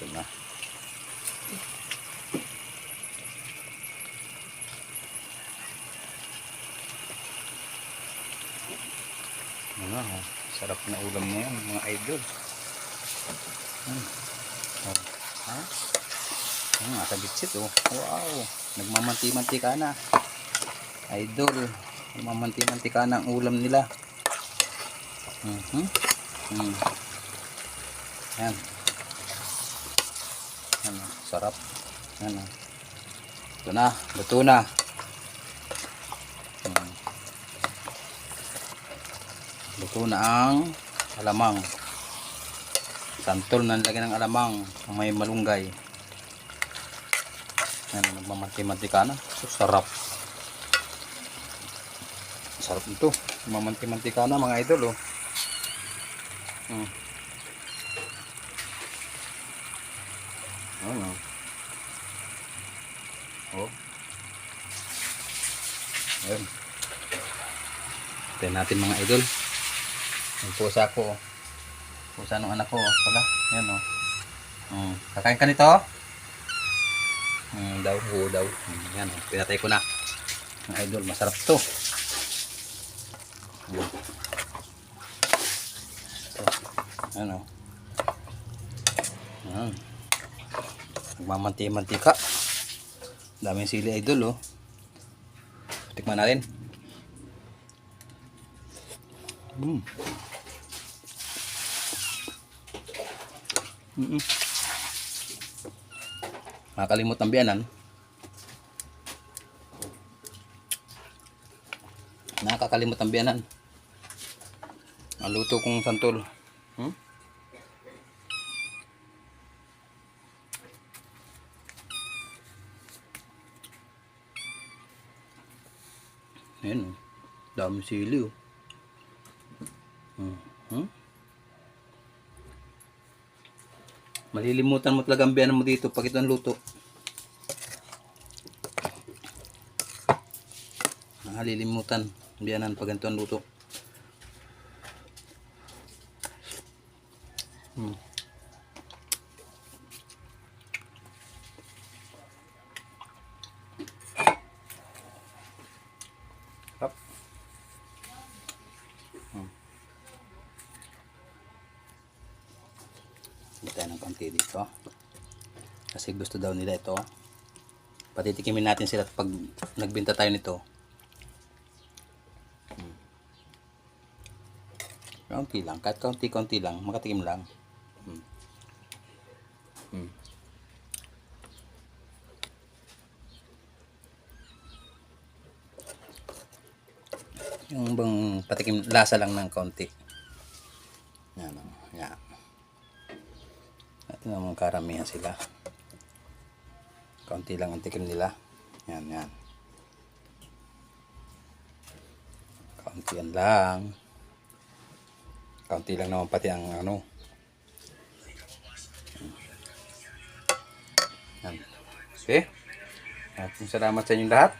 Ito na. Ano, oh, sarap na ulam na yan, mga idol. Hmm. Oh, ha? Hmm, nasa bitsit oh. Wow, nagmamanti-manti ka na. Idol, nagmamanti-manti ka na ang ulam nila. Mhm. Mm. Yan. Yan, oh, sarap. Yan, oh. Ito na, luto na. Luto na ang alamang. Santol na nilagyan ng alamang. Ang may malunggay. Yan, nagmamanti-manti ka na. So, sarap. Sarap nito. Mamanti-manti ka na mga idol, oh. Hmm. Ano? Oh. Ayun. Tignan natin mga idol. Yung pusa ko. oh. Pusa ng anak ko. oh. Pala. Yan o. Oh. Hmm. Kakain ka nito? Hmm, daw. Oo daw. Hmm, yan o. Oh. Pinatay ko na. Mga idol. Masarap to. Hmm. Ito. Ano? Ayan. Nagmamanti-mantika. Daming sili idol oh. Tikman natin. Mm. Mm -mm. Nakakalimot ang biyanan. Nakakalimot ang biyanan. Ang luto kong santol. Hmm? Ayan oh. Dami sili oh. Hmm? Malilimutan mo talaga ang biyanan mo dito pag ito ang luto. Malilimutan ang biyanan pag ito ang luto. Hmm. Hindi tayo ng konti dito. Kasi gusto daw nila ito. Patitikimin natin sila pag nagbenta tayo nito. Hmm. Kaunti lang. Kahit kaunti-kaunti lang. Makatikim lang. Hmm. Hmm. Yung bang patikim lasa lang ng kaunti. Yan o. Yan. At naman karamihan sila. Kaunti lang ang tikim nila. Yan, yan. Kaunti yan lang. Kaunti lang naman pati ang ano. Yan. Okay? At salamat sa inyong lahat.